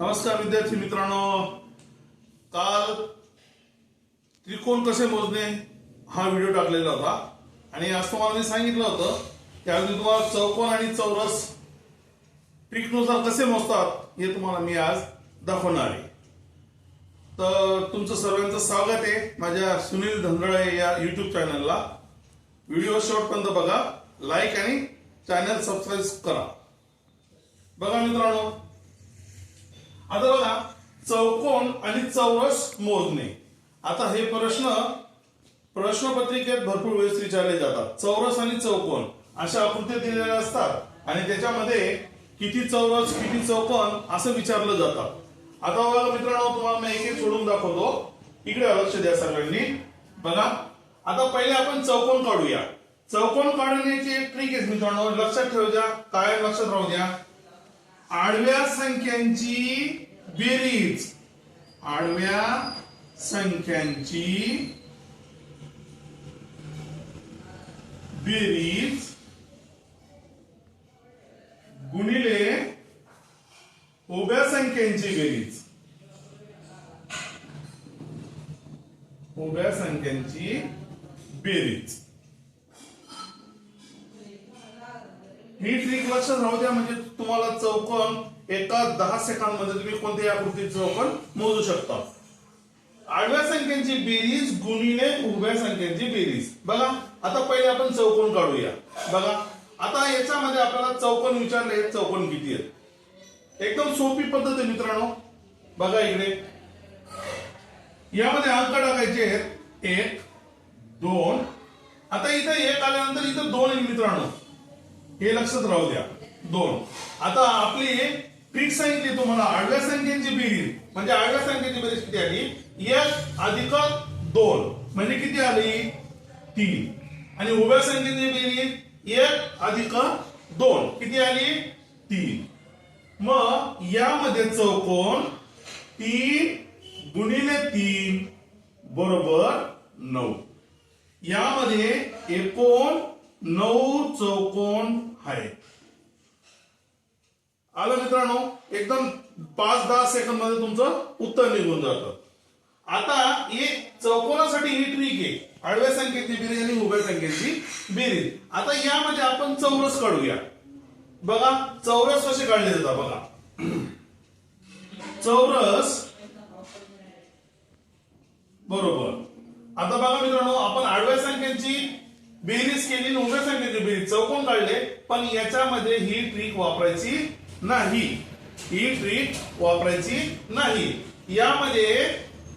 नमस्कार विद्यार्थी मित्रांनो. काल त्रिकोण कसे मोजणे हा व्हिडिओ टाकलेला होता. आणि आज तुम्हाला मी सांगितलं होतं की अगदी तुम्हाला चौकोन आणि चौरस ट्रिकनुसार कसे मोजतात हे तुम्हाला मी आज दाखवणार आहे. तर तुमचं सर्वांचं स्वागत आहे माझ्या सुनील धंदळे या युट्यूब चॅनलला व्हिडिओ शेवटपर्यंत बघा लाईक आणि चॅनल सबस्क्राईब करा. बघा मित्रांनो आता बघा चौकोन आणि चौरस मोजणे. आता हे प्रश्न प्रश्नपत्रिकेत भरपूर वेळेस विचारले जातात. चौरस आणि चौकोन अशा आकृत्या दिलेल्या असतात आणि त्याच्यामध्ये किती चौरस किती चौकोन असं विचारलं जातं. आता बघा मित्रांनो तुम्हाला मी एक एक सोडून दाखवतो. इकडे लक्ष द्या सगळ्यांनी. बघा आता पहिले आपण चौकोन काढूया. चौकोन काढण्याची एक ट्रिक आहे मित्रांनो लक्षात ठेवू द्या काय लक्षात राहू द्या. आडव्या संख्यांची बेरीज. आडव्या संख्यांची बेरीज गुणिले उभ्या संख्यांची बेरीज. उभ्या संख्यांची बेरीज. ही ट्रिक लक्षात राहू द्या म्हणजे तुम्हाला चौकोन एका दहा सेकंदमध्ये तुम्ही कोणत्याही आकृतीचे चौकोन मोजू शकता. आडव्या संख्यांची बेरीज गुणिले उभ्या संख्यांची बेरीज. बघा आता पहिले आपण चौकोन काढूया. बघा आता याच्यामध्ये आपल्याला चौकोन विचारले चौकोन किती आहेत? एकदम सोपी पद्धत आहे मित्रांनो. बघा इकडे. यामध्ये अंक टाकायचे आहेत. एक दोन. आता इथं एक आल्यानंतर इथं दोन आहे मित्रांनो. हे लक्षात राहू द्या. दोन. आता आपली पीक सांगितली तुम्हाला आडव्या संख्येची बेरीज म्हणजे आडव्या संख्येची बेरीज किती आली? एक अधिक दोन. म्हणजे किती आली? तीन. आणि उभ्या संख्येची बेरीज एक अधिक दोन. किती आली? तीन. मग यामध्ये चौकोन तीन गुणिले तीन बरोबर नऊ. यामध्ये एकोण नऊ चौकोन आहे. आलं मित्रांनो? एकदम पाच दहा सेकंदमध्ये तुमचं उत्तर निघून जातं. आता हे चौकोनासाठी ही ट्रिक आहे. आडव्या संख्येची बेरीज आणि उभ्या संख्येची बेरीज आता यामध्ये आपण चौरस काढूया. बघा चौरस कसे काढले जातात बघा. चौरस बरोबर. आता बघा मित्रांनो आपण आडव्या संख्येची बेरीज केली उभे सांगितली बेरीज. चौकोन काढले? पण याच्यामध्ये ही ट्रिक वापरायची नाही. ही ट्रिक वापरायची नाही. यामध्ये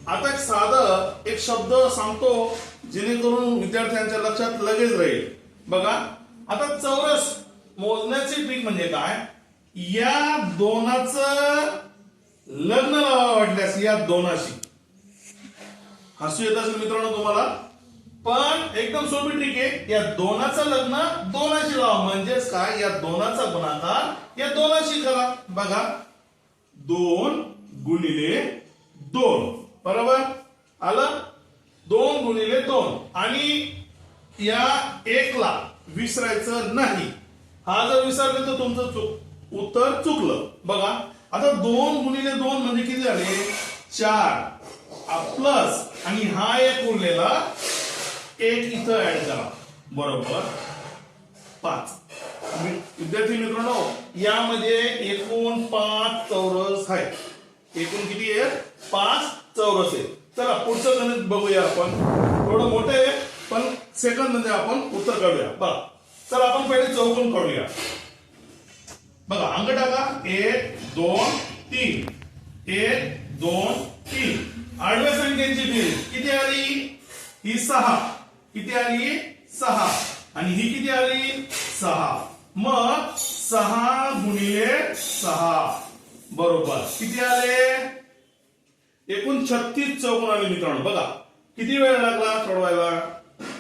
आता साधं एक शब्द सांगतो जेणेकरून विद्यार्थ्यांच्या लक्षात लगेच राहील. बघा आता चौरस मोजण्याची ट्रिक म्हणजे काय? या दोनाच लग्न वाटल्यास या दोनाशी. हसू येत असेल मित्रांनो तुम्हाला? पण एकदम सोपी ट्रिक आहे. या दोनाचं लग्न दोनाशी लावा. म्हणजेच काय? या दोनाचा गुणाकार या दोनाशी करा. बघा. दोन गुणिले दोन. बरोबर? आलं? दोन गुणिले दोन. आणि या एकला विसरायचं नाही. हा जर विसरले तर तुमचं चुक उत्तर चुकलं. बघा. आता दोन गुणिले दोन म्हणजे किती झाले? चार. प्लस आणि हा एक उरलेला एक इथं ऍड करा. बरोबर? पाच. विद्यार्थी मित्रांनो यामध्ये एकूण पाच चौरस आहेत. एकूण किती आहेत? पाच चौरस आहेत. चला पुढचं गणित बघूया आपण. थोडं मोठं आहे पण सेकंदमध्ये आपण उत्तर काढूया. बघा. चला आपण पहिले चौकोन काढूया. बघा अंक टाका. एक दोन तीन. एक दोन तीन. आडव्या संख्येची बेरीज किती आली? ही सहा. किती आली? सहा. आणि ही किती आली? सहा. मग सहा गुणिले सहा. बरोबर. किती आले? एकूण छत्तीस चौकोन आले मित्रांनो. बघा. किती वेळ लागला? सोडवायला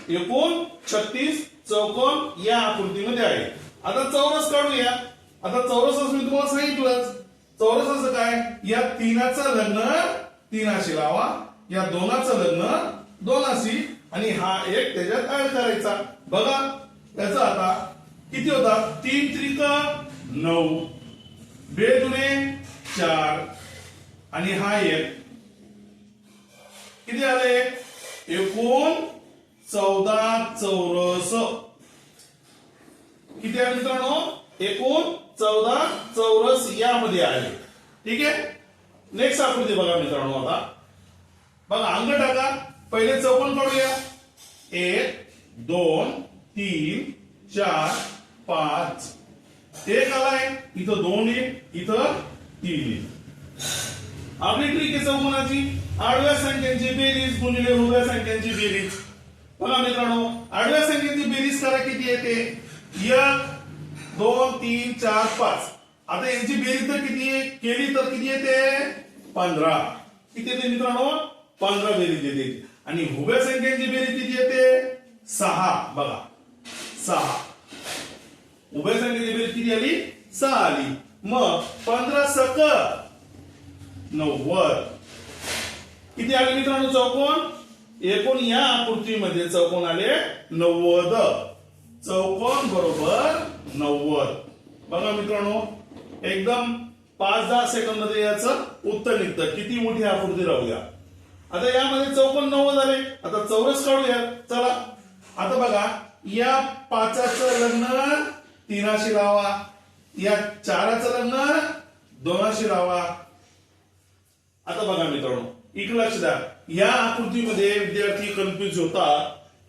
एकूण छत्तीस चौकोन या आकृतीमध्ये आहे. आता चौरस काढूया. आता चौरस मी तुम्हाला सांगितलंच. चौरसाचं काय? या तीनाचं लग्न तीनाशी लावा. या दोनाचं लग्न दोनाशी आणि हा एक त्याच्यात ऍड करायचा. बघा त्याचा आता किती होता? तीन त्रिक नऊ. बे दुने चार. आणि हा एक. किती आले? एकूण चौदा चौरस. किती आहे मित्रांनो? एकूण चौदा चौरस यामध्ये आले. ठीक आहे? नेक्स्ट आकृती बघा मित्रांनो आता. बघा अंग टाका. पहिले चौकोन काढूया. एक दोन तीन चार पाच. एक आलाय. इथं दोन येईल इथं तीन येईल आपली ट्रिक आहे चौकोनाची. आडव्या संख्यांची बेरीज गुणिले उभ्या संख्यांची बेरीज. बघा मित्रांनो आडव्या संख्यांची बेरीज करा किती येते एक दोन तीन चार पाच. आता यांची बेरीज तर किती आहे? केली तर किती येते पंधरा. किती येते मित्रांनो? पंधरा बेरीज येते. आणि उभ्या संख्यांची बेरीज किती येते? सहा. बघा. सहा. उभ्या संख्येची बेरीज किती आली? सहा आली. मग पंधरा सक नव्वद. किती आले मित्रांनो? चौकोन? एकूण या आकृतीमध्ये चौकोन आले नव्वद. चौकोन बरोबर नव्वद. बघा मित्रांनो एकदम पाच दहा सेकंदमध्ये याचं उत्तर निघतं. किती मोठी आकृती राहूया? आता यामध्ये चौपन्न नव्वद आले आता चौरस काढूया चला. आता बघा या पाचाचं लग्न तीनाशी लावा. या चाराचं लग्न दोनाशी लावा. आता बघा मित्रांनो इकडे लक्ष द्या. या आकृतीमध्ये विद्यार्थी कन्फ्युज होता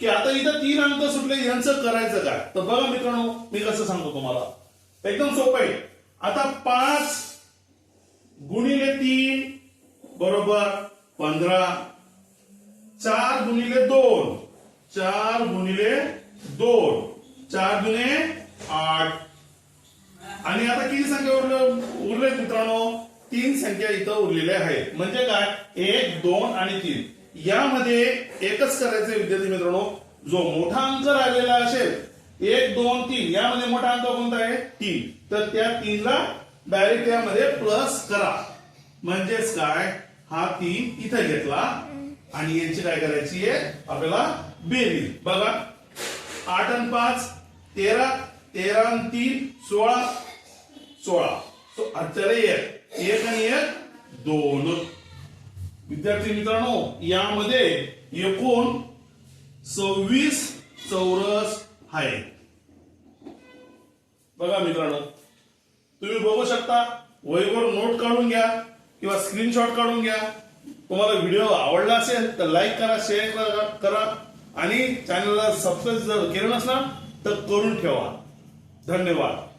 की आता इथं तीन अंक सुटले यांचं करायचं काय? तर बघा मित्रांनो मी कसं सांगतो तुम्हाला. एकदम सोपं आहे. आता पाच गुणिले तीन बरोबर पंधरा चार गुणिले दोन. चार गुणिले दोन. चार गुणे आठ. आणि आता किती संख्या उरले उरले मित्रांनो. तीन संख्या इथं उरलेल्या आहेत. म्हणजे काय? एक दोन आणि तीन. यामध्ये एकच करायचे विद्यार्थी मित्रांनो. जो मोठा अंक राहिलेला असेल एक दोन तीन. यामध्ये मोठा अंक कोणता आहे? तीन. तर त्या तीनला डायरेक्ट यामध्ये प्लस करा. म्हणजेच काय? हा तीन इथं घेतला. आणि यांची काय करायची आहे? आपल्याला बेरीज. बघा. आठ आणि पाच तेरा तेरा आणि तीन सोळा सोळा. सो अत्यारे एक एक आणि एक दोन. विद्यार्थी मित्रांनो यामध्ये एकूण सव्वीस चौरस आहे. बघा मित्रांनो. तुम्ही बघू शकता. वहीवर नोट काढून घ्या. किंवा स्क्रीनशॉट काढून घ्या. तुम्हाला व्हिडिओ आवडला असेल तर लाईक करा शेअर करा- करा. आणि चॅनलला सबस्क्राईब जर केलं नसणार तर करून ठेवा. धन्यवाद.